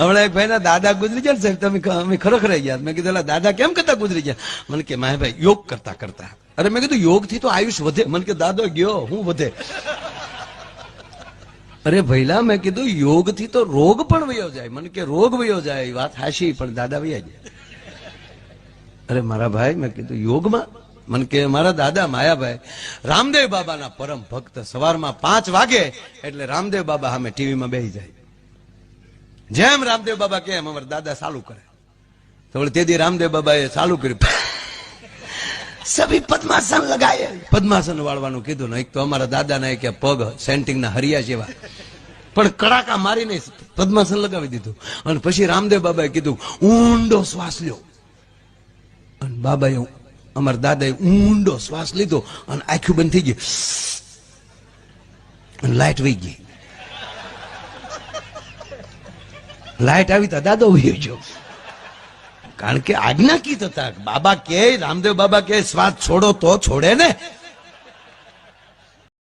હમણાં એક ભાઈના દાદા ગુજરી ગયા સાહેબ, તમે અમે ખરેખર ગયા. મેં કીધું દાદા કેમ કરતા ગુજરી ગયા? મને કે માહભાઈ યોગ કરતા કરતા. અરે મેં કીધું યોગથી તો આયુષ વધે. મને કે, દાદો ગયો, હું વધે. અરે ભૈલા મેં કીધું યોગથી તો રોગ પણ વયો જાય. મને કે, રોગ વયો જાય, એ વાત હાશી, પણ દાદા વયા જાય અરે મારા ભાઈ, મેં કીધું, યોગમાં? મને કે, મારા દાદા માયાભાઈ રામદેવ બાબાના પરમ ભક્ત સવારમાં પાંચ વાગે, એટલે રામદેવ બાબા સામે ટીવીમાં બેસી જાય. જેમ રામદેવ બાબા કે એમ અમારા દાદા ચાલુ કરે. તો તેથી રામદેવ બાબાએ ચાલુ કર્યું. સભી પદ્માસન લગાય. પદ્માસન વાળવાનું કીધું ને એક તો અમારા દાદાના કે પગ સેન્ટિંગના હરિયા જેવા. પણ કડાકા મારીને પદ્માસન લગાવી દીધું. અને પછી રામદેવ બાબાએ કીધું ઊંડો શ્વાસ લ્યો. અને બાબાએ અમારા દાદાએ ઊંડો શ્વાસ લીધો અને આખું બંધ થઈ ગયું અને લાઈટ વહી ગઈ. લાઈટ આવી તો દાદો ગયો કારણ કે આજ્ઞાકીત હતા. બાબા કે, રામદેવ બાબા કે સ્વાદ છોડો તો છોડે ને.